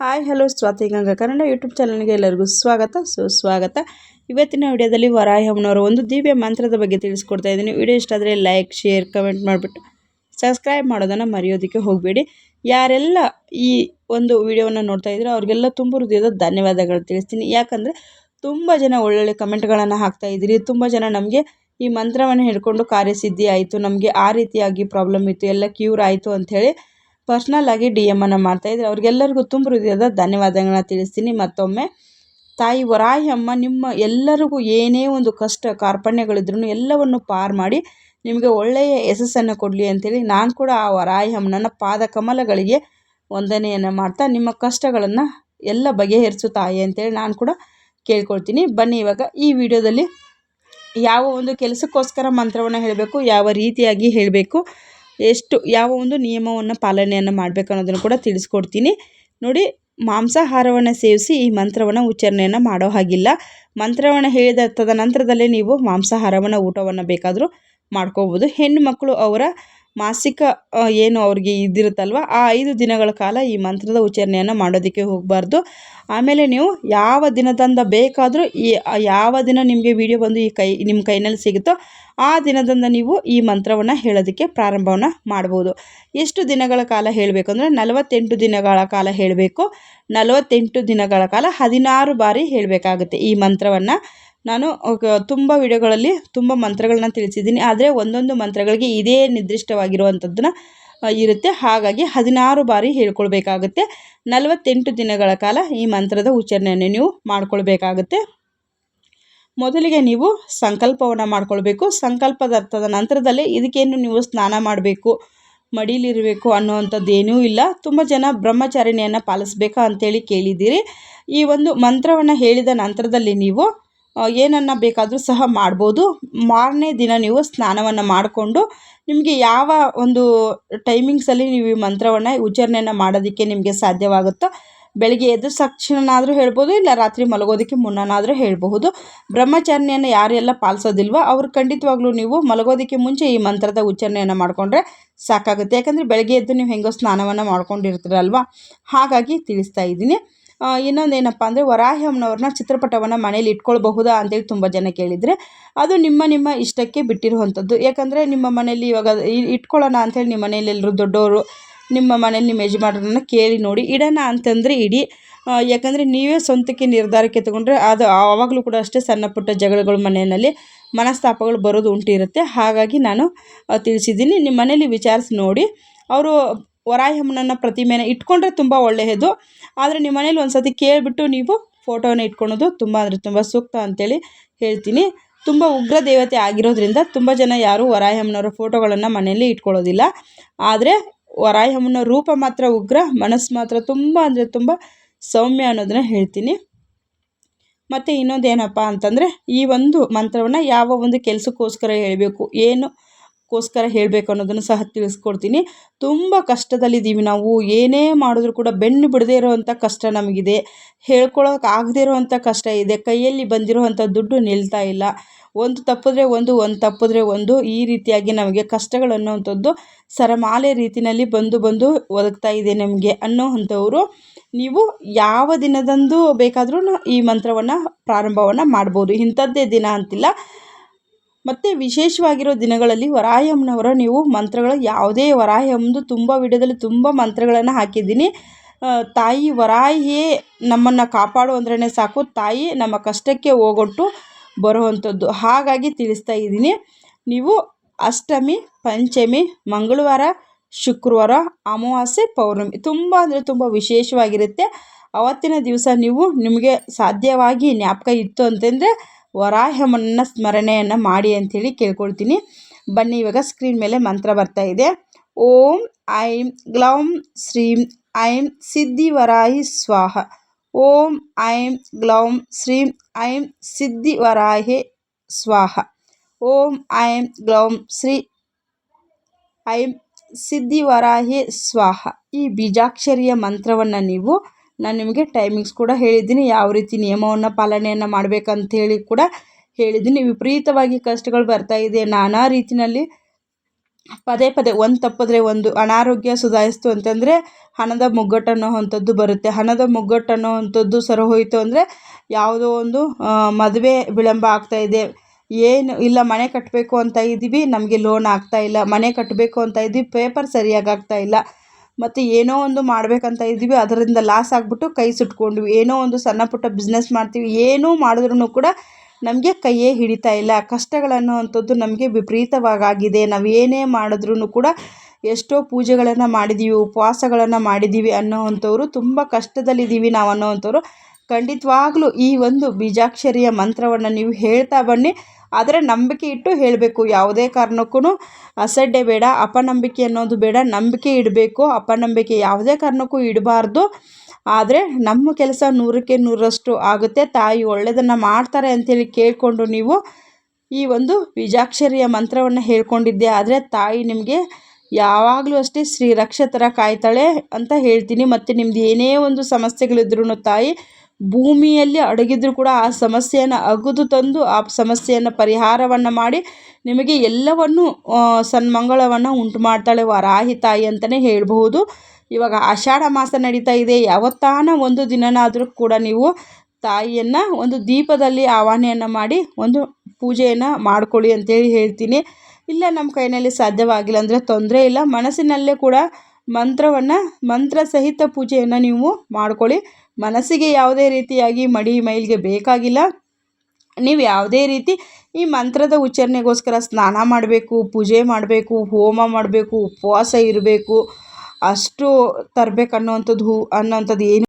Hi, hello, Swathi Ganga Kannada YouTube ಚಾನಲ್ಗೆ ಎಲ್ಲರಿಗೂ ಸ್ವಾಗತ. ಸುಸ್ವಾಗತ. ಇವತ್ತಿನ ವಿಡಿಯೋದಲ್ಲಿ ವರಾಹಮ್ಮನವರ ಒಂದು ದಿವ್ಯ ಮಂತ್ರದ ಬಗ್ಗೆ ತಿಳಿಸ್ಕೊಡ್ತಾ ಇದ್ದೀನಿ. ವಿಡಿಯೋ ಇಷ್ಟ ಆದರೆ ಲೈಕ್, ಶೇರ್, ಕಮೆಂಟ್ ಮಾಡಿಬಿಟ್ಟು ಸಬ್ಸ್ಕ್ರೈಬ್ ಮಾಡೋದನ್ನು ಮರೆಯೋದಕ್ಕೆ ಹೋಗಬೇಡಿ. ಯಾರೆಲ್ಲ ಈ ಒಂದು ವಿಡಿಯೋವನ್ನು ನೋಡ್ತಾ ಇದ್ದೀರೋ ಅವ್ರಿಗೆಲ್ಲ ತುಂಬ ಹೃದಯದ ಧನ್ಯವಾದಗಳು ತಿಳಿಸ್ತೀನಿ. ಯಾಕಂದರೆ ತುಂಬ ಜನ ಒಳ್ಳೊಳ್ಳೆ ಕಮೆಂಟ್ಗಳನ್ನು ಹಾಕ್ತಾ ಇದ್ದೀರಿ. ತುಂಬ ಜನ ನಮಗೆ ಈ ಮಂತ್ರವನ್ನು ಹಿಡ್ಕೊಂಡು ಕಾರ್ಯಸಿದ್ಧಿ ಆಯಿತು, ನಮಗೆ ಆ ರೀತಿಯಾಗಿ ಪ್ರಾಬ್ಲಮ್ ಇತ್ತು, ಎಲ್ಲ ಕ್ಯೂರ್ ಆಯಿತು ಅಂಥೇಳಿ ಪರ್ಸ್ನಲ್ ಆಗಿ ಡಿ ಎಮ್ಮನ್ನು ಮಾಡ್ತಾಯಿದ್ರೆ ಅವ್ರಿಗೆಲ್ಲರಿಗೂ ತುಂಬ ಹೃದಯದ ಧನ್ಯವಾದಗಳನ್ನ ತಿಳಿಸ್ತೀನಿ. ಮತ್ತೊಮ್ಮೆ, ತಾಯಿ ವರಾಹಿ ಅಮ್ಮ, ನಿಮ್ಮ ಎಲ್ಲರಿಗೂ ಏನೇ ಒಂದು ಕಷ್ಟ ಕಾರ್ಪಣ್ಯಗಳಿದ್ರೂ ಎಲ್ಲವನ್ನು ಪಾರು ಮಾಡಿ ನಿಮಗೆ ಒಳ್ಳೆಯ ಯಶಸ್ಸನ್ನು ಕೊಡಲಿ ಅಂಥೇಳಿ ನಾನು ಕೂಡ ಆ ವರಾಯಿ ಅಮ್ಮನ ಪಾದ ಕಮಲಗಳಿಗೆ ವಂದನೆಯನ್ನು ಮಾಡ್ತಾ, ನಿಮ್ಮ ಕಷ್ಟಗಳನ್ನು ಎಲ್ಲ ಬಗೆಹರಿಸು ತಾಯಿ ಅಂತೇಳಿ ನಾನು ಕೂಡ ಕೇಳ್ಕೊಳ್ತೀನಿ. ಬನ್ನಿ ಇವಾಗ ಈ ವಿಡಿಯೋದಲ್ಲಿ ಯಾವ ಒಂದು ಕೆಲಸಕ್ಕೋಸ್ಕರ ಮಂತ್ರವನ್ನು ಹೇಳಬೇಕು, ಯಾವ ರೀತಿಯಾಗಿ ಹೇಳಬೇಕು ಎಷ್ಟು ಯಾವ ಒಂದು ನಿಯಮವನ್ನು ಪಾಲನೆಯನ್ನು ಮಾಡಬೇಕು ಅನ್ನೋದನ್ನು ಕೂಡ ತಿಳಿಸ್ಕೊಡ್ತೀನಿ. ನೋಡಿ, ಮಾಂಸಾಹಾರವನ್ನು ಸೇವಿಸಿ ಈ ಮಂತ್ರವನ್ನು ಉಚ್ಚಾರಣೆಯನ್ನು ಮಾಡೋ ಹಾಗಿಲ್ಲ. ಮಂತ್ರವನ್ನು ಹೇಳಿದ ತದನಂತರದಲ್ಲೇ ನೀವು ಮಾಂಸಾಹಾರವನ್ನು ಊಟವನ್ನು ಬೇಕಾದರೂ ಮಾಡ್ಕೋಬೋದು. ಹೆಣ್ಣು ಮಕ್ಕಳು ಅವರ ಮಾಸಿಕ ಏನು ಅವ್ರಿಗೆ ಇದಿರುತ್ತಲ್ವ, ಆ ಐದು ದಿನಗಳ ಕಾಲ ಈ ಮಂತ್ರದ ಉಚ್ಚಾರಣೆಯನ್ನು ಮಾಡೋದಕ್ಕೆ ಹೋಗಬಾರ್ದು. ಆಮೇಲೆ ನೀವು ಯಾವ ದಿನದಂದ ಬೇಕಾದರೂ ಈ ಯಾವ ದಿನ ನಿಮಗೆ ವಿಡಿಯೋ ಬಂದು ಈ ಕೈ, ನಿಮ್ಮ ಕೈನಲ್ಲಿ ಸಿಗುತ್ತೋ ಆ ದಿನದಿಂದ ನೀವು ಈ ಮಂತ್ರವನ್ನು ಹೇಳೋದಕ್ಕೆ ಪ್ರಾರಂಭವನ್ನು ಮಾಡ್ಬೋದು. ಎಷ್ಟು ದಿನಗಳ ಕಾಲ ಹೇಳಬೇಕು ಅಂದರೆ ನಲವತ್ತೆಂಟು ದಿನಗಳ ಕಾಲ ಹೇಳಬೇಕು. ನಲವತ್ತೆಂಟು ದಿನಗಳ ಕಾಲ ಹದಿನಾರು ಬಾರಿ ಹೇಳಬೇಕಾಗುತ್ತೆ ಈ ಮಂತ್ರವನ್ನು. ನಾನು ತುಂಬ ವಿಡಿಯೋಗಳಲ್ಲಿ ತುಂಬ ಮಂತ್ರಗಳನ್ನ ತಿಳಿಸಿದ್ದೀನಿ. ಆದರೆ ಒಂದೊಂದು ಮಂತ್ರಗಳಿಗೆ ಇದೇ ನಿರ್ದಿಷ್ಟವಾಗಿರುವಂಥದ್ದನ್ನ ಇರುತ್ತೆ. ಹಾಗಾಗಿ ಹದಿನಾರು ಬಾರಿ ಹೇಳ್ಕೊಳ್ಬೇಕಾಗುತ್ತೆ. ನಲವತ್ತೆಂಟು ದಿನಗಳ ಕಾಲ ಈ ಮಂತ್ರದ ಉಚ್ಚಾರಣೆಯನ್ನು ನೀವು ಮಾಡ್ಕೊಳ್ಬೇಕಾಗುತ್ತೆ. ಮೊದಲಿಗೆ ನೀವು ಸಂಕಲ್ಪವನ್ನು ಮಾಡ್ಕೊಳ್ಬೇಕು. ಸಂಕಲ್ಪದ ಅರ್ಥದ ನಂತರದಲ್ಲೇ ಇದಕ್ಕೇನು ನೀವು ಸ್ನಾನ ಮಾಡಬೇಕು, ಮಡಿಲಿರಬೇಕು ಅನ್ನುವಂಥದ್ದು ಏನೂ ಇಲ್ಲ. ತುಂಬ ಜನ ಬ್ರಹ್ಮಚಾರಿಣಿಯನ್ನು ಪಾಲಿಸ್ಬೇಕಾ ಅಂತೇಳಿ ಕೇಳಿದ್ದೀರಿ. ಈ ಒಂದು ಮಂತ್ರವನ್ನು ಹೇಳಿದ ನಂತರದಲ್ಲಿ ನೀವು ಏನನ್ನು ಬೇಕಾದರೂ ಸಹ ಮಾಡ್ಬೋದು. ಮಾರನೇ ದಿನ ನೀವು ಸ್ನಾನವನ್ನು ಮಾಡಿಕೊಂಡು ನಿಮಗೆ ಯಾವ ಒಂದು ಟೈಮಿಂಗ್ಸಲ್ಲಿ ನೀವು ಈ ಮಂತ್ರವನ್ನು ಉಚ್ಚಾರಣೆಯನ್ನು ಮಾಡೋದಕ್ಕೆ ನಿಮಗೆ ಸಾಧ್ಯವಾಗುತ್ತೋ, ಬೆಳಗ್ಗೆ ಎದ್ದು ತಕ್ಷಣನಾದರೂ ಹೇಳ್ಬೋದು, ಇಲ್ಲ ರಾತ್ರಿ ಮಲಗೋದಕ್ಕೆ ಮುನ್ನನಾದರೂ ಹೇಳಬಹುದು. ಬ್ರಹ್ಮಚಾರಣೆಯನ್ನು ಯಾರೆಲ್ಲ ಪಾಲಿಸೋದಿಲ್ವೋ, ಅವ್ರು ಖಂಡಿತವಾಗ್ಲೂ ನೀವು ಮಲಗೋದಕ್ಕೆ ಮುಂಚೆ ಈ ಮಂತ್ರದ ಉಚ್ಚಾರಣೆಯನ್ನು ಮಾಡಿಕೊಂಡ್ರೆ ಸಾಕಾಗುತ್ತೆ. ಯಾಕಂದರೆ ಬೆಳಗ್ಗೆ ಎದ್ದು ನೀವು ಹೆಂಗೋ ಸ್ನಾನವನ್ನು ಮಾಡ್ಕೊಂಡಿರ್ತೀರಲ್ವ? ಹಾಗಾಗಿ ತಿಳಿಸ್ತಾ ಇದ್ದೀನಿ. ಇನ್ನೊಂದು ಏನಪ್ಪ ಅಂದರೆ ವರಾಹಿ ಅಮ್ಮನವ್ರನ್ನ ಚಿತ್ರಪಟವನ್ನು ಮನೇಲಿ ಇಟ್ಕೊಳ್ಬಹುದಾ ಅಂತೇಳಿ ತುಂಬ ಜನ ಕೇಳಿದರೆ, ಅದು ನಿಮ್ಮ ನಿಮ್ಮ ಇಷ್ಟಕ್ಕೆ ಬಿಟ್ಟಿರುವಂಥದ್ದು. ಯಾಕಂದರೆ ನಿಮ್ಮ ಮನೆಯಲ್ಲಿ ಇವಾಗ ಇಟ್ಕೊಳ್ಳೋಣ ಅಂಥೇಳಿ ನಿಮ್ಮ ಮನೇಲಿ ಎಲ್ಲರೂ ದೊಡ್ಡವರು ನಿಮ್ಮ ಮನೇಲಿ ನಿಮ್ಮ ಯಜಮಾನ್ರನ್ನ ಕೇಳಿ ನೋಡಿ ಇಡೋಣ ಅಂತಂದರೆ ಇಡಿ. ಯಾಕಂದರೆ ನೀವೇ ಸ್ವಂತಕ್ಕೆ ನಿರ್ಧಾರಕ್ಕೆ ತಗೊಂಡ್ರೆ ಅದು ಆವಾಗಲೂ ಕೂಡ ಅಷ್ಟೇ ಸಣ್ಣ ಪುಟ್ಟ ಜಗಳಗಳು ಮನೆಯಲ್ಲಿ ಮನಸ್ತಾಪಗಳು ಬರೋದು ಉಂಟಿರುತ್ತೆ ಹಾಗಾಗಿ ನಾನು ತಿಳಿಸಿದ್ದೀನಿ. ನಿಮ್ಮ ಮನೇಲಿ ವಿಚಾರಿಸಿ ನೋಡಿ. ಅವರು ವರಾಹಮ್ಮನನ್ನ ಪ್ರತಿಮೆನ ಇಟ್ಕೊಂಡ್ರೆ ತುಂಬ ಒಳ್ಳೆಯದು. ಆದರೆ ನಿಮ್ಮ ಮನೇಲಿ ಒಂದು ಸತಿ ಕೇಳಿಬಿಟ್ಟು ನೀವು ಫೋಟೋನ ಇಟ್ಕೊಳೋದು ತುಂಬ ಅಂದರೆ ತುಂಬ ಸೂಕ್ತ ಅಂತೇಳಿ ಹೇಳ್ತೀನಿ. ತುಂಬ ಉಗ್ರ ದೇವತೆ ಆಗಿರೋದ್ರಿಂದ ತುಂಬ ಜನ ಯಾರೂ ವರಾಯಮ್ಮನವರ ಫೋಟೋಗಳನ್ನು ಮನೆಯಲ್ಲಿ ಇಟ್ಕೊಳ್ಳೋದಿಲ್ಲ. ಆದರೆ ವರಾಯಮ್ಮನ ರೂಪ ಮಾತ್ರ ಉಗ್ರ, ಮನಸ್ಸು ಮಾತ್ರ ತುಂಬ ಅಂದರೆ ತುಂಬ ಸೌಮ್ಯ ಅನ್ನೋದನ್ನ ಹೇಳ್ತೀನಿ. ಮತ್ತು ಇನ್ನೊಂದು ಏನಪ್ಪ ಅಂತಂದರೆ ಈ ಒಂದು ಮಂತ್ರವನ್ನು ಯಾವ ಒಂದು ಕೆಲಸಕ್ಕೋಸ್ಕರ ಹೇಳಬೇಕು, ಏನು ಗೋಸ್ಕರ ಹೇಳಬೇಕು ಅನ್ನೋದನ್ನು ಸಹ ತಿಳಿಸ್ಕೊಡ್ತೀನಿ. ತುಂಬ ಕಷ್ಟದಲ್ಲಿದ್ದೀವಿ ನಾವು. ಏನೇ ಮಾಡಿದ್ರು ಕೂಡ ಬೆನ್ನು ಬಿಡದೇ ಇರೋವಂಥ ಕಷ್ಟ ನಮಗಿದೆ. ಹೇಳ್ಕೊಳಕ್ಕೆ ಆಗದೇ ಇರೋವಂಥ ಕಷ್ಟ ಇದೆ. ಕೈಯಲ್ಲಿ ಬಂದಿರುವಂಥ ದುಡ್ಡು ನಿಲ್ತಾ ಇಲ್ಲ. ಒಂದು ತಪ್ಪಿದ್ರೆ ಒಂದು ಒಂದು ತಪ್ಪಿದ್ರೆ ಒಂದು. ಈ ರೀತಿಯಾಗಿ ನಮಗೆ ಕಷ್ಟಗಳು ಅನ್ನೋವಂಥದ್ದು ಸರಮಾಲೆ ರೀತಿಯಲ್ಲಿ ಬಂದು ಬಂದು ಒದಗ್ತಾ ಇದೆ ನಮಗೆ ಅನ್ನೋವಂಥವ್ರು ನೀವು ಯಾವ ದಿನದಂದು ಬೇಕಾದರೂ ಈ ಮಂತ್ರವನ್ನು ಪ್ರಾರಂಭವನ್ನು ಮಾಡ್ಬೋದು. ಇಂಥದ್ದೇ ದಿನ ಅಂತಿಲ್ಲ. ಮತ್ತು ವಿಶೇಷವಾಗಿರೋ ದಿನಗಳಲ್ಲಿ ವರಾಯಮ್ಮನವರ ನೀವು ಮಂತ್ರಗಳು ಯಾವುದೇ ವರಾಹಮ್ಮದು ತುಂಬ ವಿಡಿಯೋದಲ್ಲಿ ತುಂಬ ಮಂತ್ರಗಳನ್ನು ಹಾಕಿದ್ದೀನಿ. ತಾಯಿ ವರಾಹಿಯೇ ನಮ್ಮನ್ನು ಕಾಪಾಡು ಅಂದ್ರೆ ಸಾಕು. ತಾಯಿ ನಮ್ಮ ಕಷ್ಟಕ್ಕೆ ಹೋಗೊಟ್ಟು ಬರುವಂಥದ್ದು. ಹಾಗಾಗಿ ತಿಳಿಸ್ತಾ ಇದ್ದೀನಿ. ನೀವು ಅಷ್ಟಮಿ, ಪಂಚಮಿ, ಮಂಗಳವಾರ, ಶುಕ್ರವಾರ, ಅಮಾವಾಸ್ಯೆ, ಪೌರ್ಣಮಿ ತುಂಬ ಅಂದರೆ ತುಂಬ ವಿಶೇಷವಾಗಿರುತ್ತೆ. ಅವತ್ತಿನ ದಿವಸ ನೀವು ನಿಮಗೆ ಸಾಧ್ಯವಾಗಿ ಜ್ಞಾಪಕ ಇತ್ತು ಅಂತಂದರೆ ವರಾಹಮನ್ನ ಸ್ಮರಣೆಯನ್ನು ಮಾಡಿ ಅಂಥೇಳಿ ಕೇಳ್ಕೊಳ್ತೀನಿ. ಬನ್ನಿ, ಇವಾಗ ಸ್ಕ್ರೀನ್ ಮೇಲೆ ಮಂತ್ರ ಬರ್ತಾ ಇದೆ. ಓಂ ಐಂ ಗ್ಲೌಂ ಶ್ರೀಂ ಐಂ ಸಿದ್ಧಿವರಾಹಿ ಸ್ವಾಹ. ಓಂ ಐಂ ಗ್ಲೌಂ ಶ್ರೀಂ ಐಂ ಸಿದ್ಧಿವರಾಹೆ ಸ್ವಾಹ. ಓಂ ಐಂ ಗ್ಲೌಂ ಶ್ರೀ ಐಂ ಸಿದ್ಧಿವರಾಹಿ ಸ್ವಾಹ. ಈ ಬೀಜಾಕ್ಷರಿಯ ಮಂತ್ರವನ್ನು ನೀವು ನಾನು ನಿಮಗೆ ಟೈಮಿಂಗ್ಸ್ ಕೂಡ ಹೇಳಿದ್ದೀನಿ, ಯಾವ ರೀತಿ ನಿಯಮವನ್ನು ಪಾಲನೆಯನ್ನು ಮಾಡಬೇಕಂಥೇಳಿ ಕೂಡ ಹೇಳಿದ್ದೀನಿ. ವಿಪರೀತವಾಗಿ ಕಷ್ಟಗಳು ಬರ್ತಾ ಇದೆ. ನಾನಾ ರೀತಿಯಲ್ಲಿ ಪದೇ ಪದೇ ಒಂದು ತಪ್ಪಿದ್ರೆ ಒಂದು, ಅನಾರೋಗ್ಯ ಸುಧಾರಿಸ್ತು ಅಂತಂದರೆ ಹಣದ ಮುಗ್ಗಟ್ಟು ಬರುತ್ತೆ. ಹಣದ ಮುಗ್ಗಟ್ಟು ಸರಿ ಹೋಯಿತು ಅಂದರೆ ಯಾವುದೋ ಒಂದು ಮದುವೆ ವಿಳಂಬ ಆಗ್ತಾಯಿದೆ ಏನು ಇಲ್ಲ, ಮನೆ ಕಟ್ಟಬೇಕು ಅಂತ ಇದ್ದೀವಿ, ನಮಗೆ ಲೋನ್ ಆಗ್ತಾಯಿಲ್ಲ ಮನೆ ಕಟ್ಟಬೇಕು ಅಂತ ಇದ್ದೀವಿ ಪೇಪರ್ ಸರಿಯಾಗಿ ಆಗ್ತಾಯಿಲ್ಲ ಮತ್ತು ಏನೋ ಒಂದು ಮಾಡಬೇಕಂತ ಇದ್ದೀವಿ, ಅದರಿಂದ ಲಾಸ್ ಆಗಿಬಿಟ್ಟು ಕೈ ಸುಟ್ಕೊಂಡ್ವಿ. ಏನೋ ಒಂದು ಸಣ್ಣ ಪುಟ್ಟ ಬಿಸ್ನೆಸ್ ಮಾಡ್ತೀವಿ, ಏನೂ ಮಾಡಿದ್ರೂ ಕೂಡ ನಮಗೆ ಕೈಯೇ ಹಿಡಿತಾ ಇಲ್ಲ. ಕಷ್ಟಗಳನ್ನುವಂಥದ್ದು ನಮಗೆ ವಿಪರೀತವಾಗಿದೆ ನಾವು ಏನೇ ಮಾಡಿದ್ರೂ ಕೂಡ ಎಷ್ಟೋ ಪೂಜೆಗಳನ್ನು ಮಾಡಿದ್ದೀವಿ ಉಪವಾಸಗಳನ್ನು ಮಾಡಿದ್ದೀವಿ ಅನ್ನೋವಂಥವ್ರು ತುಂಬ ಕಷ್ಟದಲ್ಲಿದ್ದೀವಿ ನಾವು ಅನ್ನೋವಂಥವ್ರು. ಖಂಡಿತವಾಗ್ಲೂ ಈ ಒಂದು ಬೀಜಾಕ್ಷರಿಯ ಮಂತ್ರವನ್ನು ನೀವು ಹೇಳ್ತಾ ಬನ್ನಿ. ಆದರೆ ನಂಬಿಕೆ ಇಟ್ಟು ಹೇಳಬೇಕು. ಯಾವುದೇ ಕಾರಣಕ್ಕೂ ಅಸಡ್ಡೆ ಬೇಡ, ಅಪನಂಬಿಕೆ ಅನ್ನೋದು ಬೇಡ, ನಂಬಿಕೆ ಇಡಬೇಕು. ಅಪನಂಬಿಕೆ ಯಾವುದೇ ಕಾರಣಕ್ಕೂ ಇಡಬಾರ್ದು. ಆದರೆ ನಮ್ಮ ಕೆಲಸ ನೂರಕ್ಕೆ ನೂರರಷ್ಟು ಆಗುತ್ತೆ. ತಾಯಿ ಒಳ್ಳೆಯದನ್ನು ಮಾಡ್ತಾರೆ ಅಂಥೇಳಿ ಕೇಳಿಕೊಂಡು ನೀವು ಈ ಒಂದು ಬೀಜಾಕ್ಷರಿಯ ಮಂತ್ರವನ್ನು ಹೇಳ್ಕೊಂಡಿದ್ದೆ. ಆದರೆ ತಾಯಿ ನಿಮಗೆ ಯಾವಾಗಲೂ ಅಷ್ಟೇ ಶ್ರೀ ರಕ್ಷ ಥರ ಕಾಯ್ತಾಳೆ ಅಂತ ಹೇಳ್ತೀನಿ. ಮತ್ತು ನಿಮ್ದು ಏನೇ ಒಂದು ಸಮಸ್ಯೆಗಳಿದ್ರೂ ತಾಯಿ ಭೂಮಿಯಲ್ಲಿ ಅಡಗಿದ್ರೂ ಕೂಡ ಆ ಸಮಸ್ಯೆಯನ್ನು ಅಗೆದು ತಂದು ಆ ಸಮಸ್ಯೆಯನ್ನು ಪರಿಹಾರವನ್ನು ಮಾಡಿ ನಿಮಗೆ ಎಲ್ಲವನ್ನು ಸನ್ಮಂಗಳವನ್ನು ಉಂಟು ಮಾಡ್ತಾಳೆ ವರಾಹಿ ತಾಯಿ ಅಂತಲೇ ಹೇಳಬಹುದು. ಇವಾಗ ಆಷಾಢ ಮಾಸ ನಡೀತಾ ಇದೆ. ಯಾವತ್ತಾನ ಒಂದು ದಿನನಾದರೂ ಕೂಡ ನೀವು ತಾಯಿಯನ್ನು ಒಂದು ದೀಪದಲ್ಲಿ ಆವಾಹನೆಯನ್ನು ಮಾಡಿ ಒಂದು ಪೂಜೆಯನ್ನು ಮಾಡ್ಕೊಳ್ಳಿ ಅಂತೇಳಿ ಹೇಳ್ತೀನಿ. ಇಲ್ಲ, ನಮ್ಮ ಕೈನಲ್ಲಿ ಸಾಧ್ಯವಾಗಿಲ್ಲ ಅಂದರೆ ತೊಂದರೆ ಇಲ್ಲ. ಮನಸ್ಸಿನಲ್ಲೇ ಕೂಡ ಮಂತ್ರವನ್ನು, ಮಂತ್ರ ಸಹಿತ ಪೂಜೆಯನ್ನು ನೀವು ಮಾಡ್ಕೊಳ್ಳಿ. ಮನಸ್ಸಿಗೆ ಯಾವುದೇ ರೀತಿಯಾಗಿ ಮಡಿ ಮೈಲಿಗೆ ಬೇಕಾಗಿಲ್ಲ. ನೀವು ಯಾವುದೇ ರೀತಿ ಈ ಮಂತ್ರದ ಉಚ್ಚಾರಣೆಗೋಸ್ಕರ ಸ್ನಾನ ಮಾಡಬೇಕು, ಪೂಜೆ ಮಾಡಬೇಕು, ಹೋಮ ಮಾಡಬೇಕು, ಉಪವಾಸ ಇರಬೇಕು, ಅಷ್ಟು ತರಬೇಕು ಅನ್ನೋವಂಥದ್ದು ಅನ್ನೋವಂಥದ್ದು ಏನು